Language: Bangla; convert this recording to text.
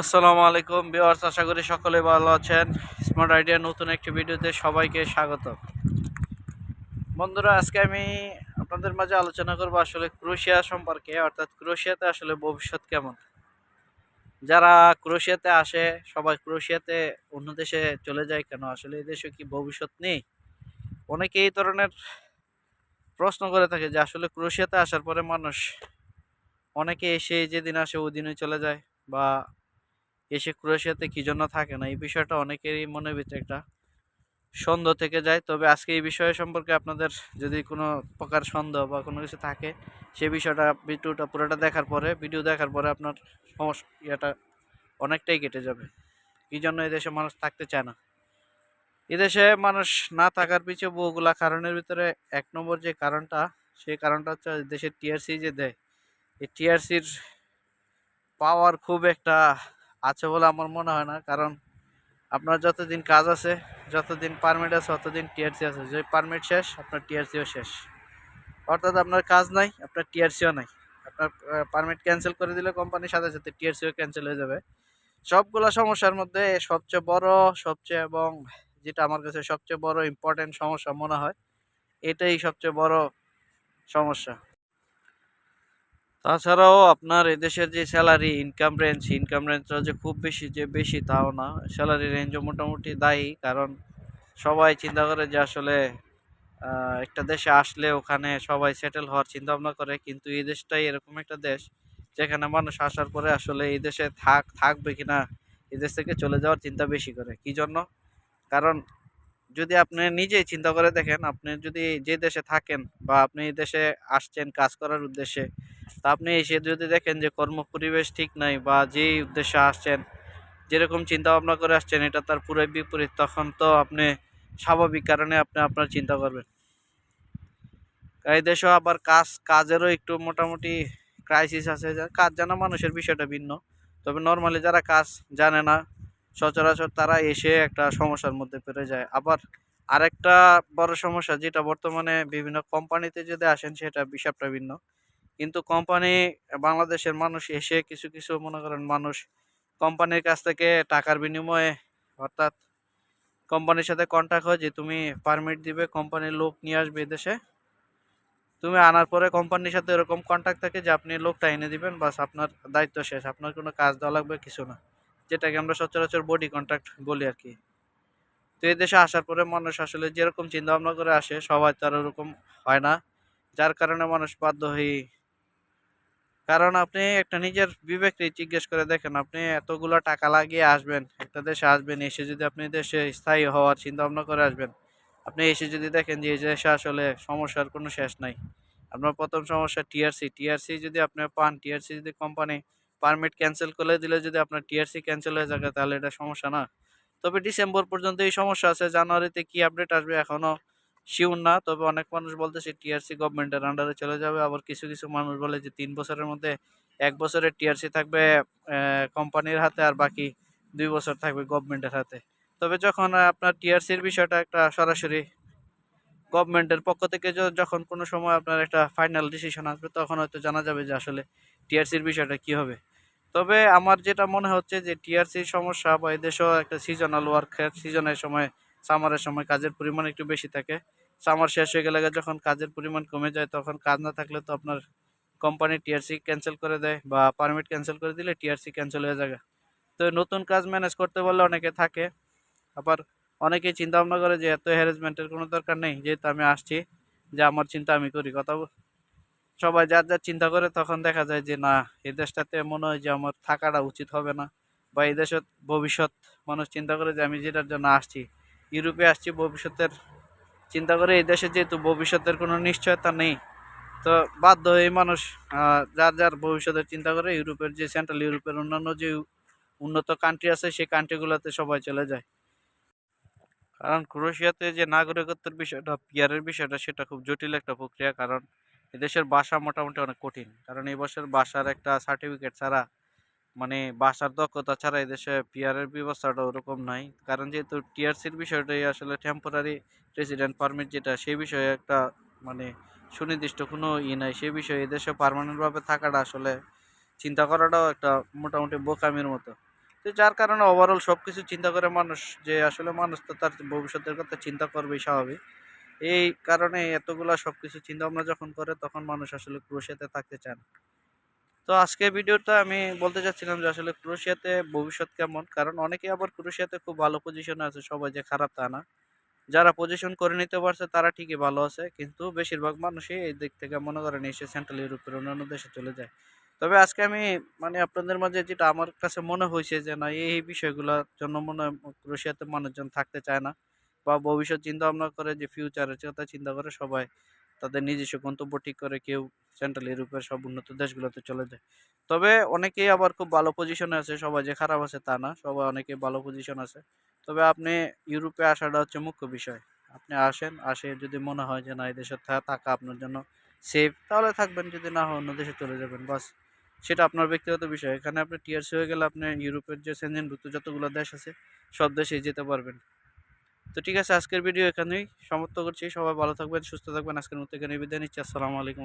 আসসালামু আলাইকুম বিওয়ার্স আশা করি সকলে ভালো আছেন। স্মার্ট আইডিয়া নতুন একটি ভিডিওতে সবাইকে স্বাগত বন্ধুরা, আজকে আমি আপনাদের মাঝে আলোচনা করব আসলে ক্রোশিয়া সম্পর্কে, অর্থাৎ ক্রোশিয়াতে আসলে ভবিষ্যৎ কেমন? যারা ক্রোশিয়াতে আসে, সবাই ক্রোশিয়াতে অন্য দেশে চলে যায় কেন? আসলে এই দেশে কি ভবিষ্যৎ নেই? অনেকে এই ধরনের প্রশ্ন করে থাকে যে আসলে ক্রোশিয়াতে আসার পরে মানুষ অনেকে এসে যেদিন আসে ওই দিনই চলে যায়, বা এসে ক্রোয়েশিয়াতে কি জন্য থাকে না? এই বিষয়টা অনেকেরই মনের ভিতরে একটা সন্দেহ থেকে যায়। তবে আজকে এই বিষয় সম্পর্কে আপনাদের যদি কোনো প্রকার সন্দেহ বা কোনো কিছু থাকে, সে বিষয়টা ভিডিওটা পুরোটা দেখার পরে, ভিডিও দেখার পরে আপনার সমস্যা ইয়েটা অনেকটাই কেটে যাবে। কী জন্য এদেশে মানুষ থাকতে চায় না? এদেশে মানুষ না থাকার পিছনে বহুগুলা কারণের ভিতরে এক নম্বর যে কারণটা, সেই কারণটা হচ্ছে দেশের টিআরসি যে দেয়। এই টিআরসির পাওয়ার খুব একটা আছে বলে আমার মনে হয় না, কারণ আপনার যতদিন কাজ আছে, যতদিন পারমিট আছে, ততদিন টিআরসি আছে। যে পারমিট শেষ, আপনার টিআরসিও শেষ। অর্থাৎ আপনার কাজ নাই, আপনার টিআরসিও নাই। আপনার পারমিট ক্যান্সেল করে দিলে কোম্পানির সাথে সাথে টিআরসিও ক্যান্সেল হয়ে যাবে। সবগুলো সমস্যার মধ্যে সবচেয়ে বড়, সবচেয়ে এবং যেটা আমার কাছে সবচেয়ে বড় ইম্পর্টেন্ট সমস্যা মনে হয়, এটাই সবচেয়ে বড় সমস্যা। তাছাড়াও আপনার এদেশের যে স্যালারি ইনকাম রেঞ্জ ইনকাম রেঞ্জটা যে খুব বেশি, যে বেশি তাও না। স্যালারি রেঞ্জও মোটামুটি দায়ী, কারণ সবাই চিন্তা করে যে আসলে একটা দেশে আসলে ওখানে সবাই সেটেল হওয়ার চিন্তা ভাবনা করে, কিন্তু এই দেশটাই এরকম একটা দেশ যেখানে মানুষ আসার পরে আসলে এই দেশে থাক, থাকবে কিনা, এই দেশ থেকে চলে যাওয়ার চিন্তা বেশি করে। কি জন্য? কারণ যদি আপনি নিজেই চিন্তা করে দেখেন, আপনি যদি যে দেশে থাকেন বা আপনি এই দেশে আসছেন কাজ করার উদ্দেশ্যে, তা আপনি এসে যদি দেখেন যে কর্ম পরিবেশ ঠিক নাই বা যেই উদ্দেশ্যে আসছেন, যেরকম চিন্তা ভাবনা করে আসছেন, এটা তার পুরোই বিপরীত, তখন তো আপনি স্বাভাবিক কারণে আপনি আপনার চিন্তা করবেন। এই দেশেও আবার কাজ, কাজেরও একটু মোটামুটি ক্রাইসিস আছে। কাজ জানা মানুষের বিষয়টা ভিন্ন। তবে নর্মালি যারা কাজ জানে না সচরাচর তারা এসে একটা সমস্যার মধ্যে পড়ে যায়। আবার আরেকটা বড় সমস্যা যেটা বর্তমানে বিভিন্ন কোম্পানিতে যদি আসেন সেটা বিষয়টা ভিন্ন। কিন্তু কোম্পানি, বাংলাদেশের মানুষ এসে কিছু কিছু মনে করেন মানুষ কোম্পানির কাছ থেকে টাকার বিনিময়ে অর্থাৎ কোম্পানির সাথে কন্ট্যাক্ট হয় যে তুমি পারমিট দিবে, কোম্পানির লোক নিয়ে আসবে এদেশে। তুমি আনার পরে কোম্পানির সাথে এরকম কন্ট্যাক্ট থাকে যে আপনি লোকটা এনে দিবেন, বাস আপনার দায়িত্ব শেষ, আপনার কোনো কাজ দেওয়া লাগবে কিছু না। যেটাকে আমরা সচরাচর বডি কন্ট্যাক্ট বলি আর কি। তো এই দেশে আসার পরে মানুষ আসলে যেরকম চিন্তা ভাবনা করে আসে, সবাই তার ওরকম হয় না। যার কারণে মানুষ বাধ্য হয়ে কারণ আপনি একটা নিজের বিবেককে জিজ্ঞেস করে দেখেন, আপনি এতগুলো টাকা লাগিয়ে আসবেন, একটা দেশে আসবেন, এসে যদি আপনি দেশে স্থায়ী হওয়ার চিন্তা ভাবনা করে আসবেন, আপনি এসে যদি দেখেন যে এই দেশে আসলে সমস্যার কোনো শেষ নাই। আপনার প্রথম সমস্যা টিআরসি টিআরসি যদি আপনি পান টিআরসি যদি কোম্পানি পারমিট ক্যান্সেল করে দিলে যদি আপনার টিআরসি ক্যান্সেল হয়ে থাকে, তাহলে এটা সমস্যা না। তবে ডিসেম্বর পর্যন্ত এই সমস্যা আছে। জানুয়ারিতে কি আপডেট আসবে এখনও শিওর না। তবে অনেক মানুষ বলতেছে টিআরসি গভর্নমেন্টের আন্ডারে চলে যাবে। আবার কিছু কিছু মানুষ বলে যে তিন বছরের মধ্যে এক বছরের টিআরসি থাকবে কোম্পানির হাতে আর বাকি দুই বছর থাকবে গভর্নমেন্টের হাতে। তবে যখন আপনার টিআরসির বিষয়টা একটা সরাসরি গভর্নমেন্টের পক্ষ থেকে যখন কোনো সময় আপনার একটা ফাইনাল ডিসিশন আসবে, তখন হয়তো জানা যাবে যে আসলে টিআরসির বিষয়টা কি হবে। তবে আমার যেটা মনে হচ্ছে যে টিআরসির সমস্যা বা এদেশেও একটা সিজনাল ওয়ার্কের সিজনের সময় সামারের সময় কাজের পরিমাণ একটু বেশি থাকে। সামার শেষ হয়ে গেলে যখন কাজের পরিমাণ কমে যায় তখন কাজ না থাকলে তো আপনার কোম্পানি টিআরসি ক্যান্সেল করে দেয় বা পারমিট ক্যান্সেল করে দিলে টিআরসি ক্যান্সেল হয়ে যাবে। তো নতুন কাজ ম্যানেজ করতে বললে অনেকে থাকে। আবার অনেকেই চিন্তা ভাবনা করে যে এত হ্যারাসমেন্টের কোনো দরকার নেই, যেহেতু আমি আসছি, যে আমার চিন্তা আমি করি। কথা সবাই যার যার চিন্তা করে তখন দেখা যায় যে, না, এই দেশটাতে মনে হয় যে আমার থাকাটা উচিত হবে না। বা এই দেশের ভবিষ্যৎ মানুষ চিন্তা করে যে, আমি যেটার জন্য আসছি, ইউরোপে আসছি ভবিষ্যতের। চিন্তা করে এই দেশে যেহেতু ভবিষ্যতের কোনো নিশ্চয়তা নেই, তো বাধ্য হয়ে মানুষ যার যার ভবিষ্যতের চিন্তা করে ইউরোপের যে, সেন্ট্রাল ইউরোপের অন্যান্য যে, উন্নত কান্ট্রি আছে, সেই কান্ট্রিগুলোতে সবাই চলে যায়। কারণ ক্রোয়েশিয়াতে যে, নাগরিকত্বের বিষয়টা পিয়ারের বিষয়টা, সেটা খুব জটিল একটা প্রক্রিয়া। কারণ এদেশের বাসা মোটামুটি অনেক কঠিন। কারণ এই বছর ভাষার একটা সার্টিফিকেট ছাড়া মানে বাসার দক্ষতা ছাড়া এদেশে পিয়ারের ব্যবস্থাটা ওরকম নাই। কারণ যেহেতু টিআরসির বিষয়টাই আসলে টেম্পোরারি রেসিডেন্ট পারমিট যেটা সেই বিষয়ে একটা মানে সুনির্দিষ্ট কোনো ই নাই। সেই বিষয়ে এদেশে পার্মানেন্টভাবে থাকাটা আসলে চিন্তা করাটাও একটা মোটামুটি বোকামির মতো। তো যার কারণে ওভারঅল সব কিছু চিন্তা করে মানুষ, যে আসলে মানুষ তো তার ভবিষ্যতের কথা চিন্তা করবেই স্বাভাবিক। এই কারণে এতগুলা সব কিছু চিন্তা ভাবনা যখন করে, তখন মানুষ আসলে ক্রোশিয়াতে থাকতে চায় না। তো আজকে ভিডিওটা আমি বলতে চাচ্ছিলাম যে আসলে ক্রোশিয়াতে ভবিষ্যৎ কেমন? কারণ অনেকে আবার ক্রোশিয়াতে খুব ভালো পজিশনে আছে, সবাই যে খারাপ তা না। যারা পজিশন করে নিতে পারছে, তারা ঠিকই ভালো আছে, কিন্তু বেশিরভাগ মানুষই এই দিক থেকে মনে করেন এসে সেন্ট্রাল ইউরোপের অন্যান্য দেশে চলে যায়। তবে আজকে আমি মানে আপনাদের মাঝে যেটা আমার কাছে মনে হয়েছে যে না, এই বিষয়গুলোর জন্য মনে ক্রোশিয়াতে মানুষজন থাকতে চায় না। বা ভবিষ্যৎ চিন্তা ভাবনা করে যে ফিউচারের কথা চিন্তা করে সবাই তাদের নিজস্ব গন্তব্য ঠিক করে কেউ সেন্ট্রাল ইউরোপের সব উন্নত দেশগুলোতে চলে যায়। তবে অনেকেই আবার খুব ভালো পজিশনে আছে, সবাই যে খারাপ আছে তা না, সবাই অনেকে ভালো পজিশন আছে। তবে আপনি ইউরোপে আসাটা হচ্ছে মুখ্য বিষয়। আপনি আসেন, আসে যদি মনে হয় যে না, এই দেশে থাকা আপনার জন্য সেফ তাহলে থাকবেন, যদি না হয় অন্য দেশে চলে যাবেন, বাস। সেটা আপনার ব্যক্তিগত বিষয়। এখানে আপনি টিআরসি হয়ে গেলে আপনি ইউরোপের যে সেনজেনভুক্ত যতগুলো দেশ আছে, সব দেশেই যেতে পারবেন। তো ঠিক আছে, আজকের ভিডিও এখানেই সমাপ্ত করছি। সবাই ভালো থাকবেন, সুস্থ থাকবেন। আজকের মতো এখানে বিদায় নিচ্ছি। আসসালামু আলাইকুম।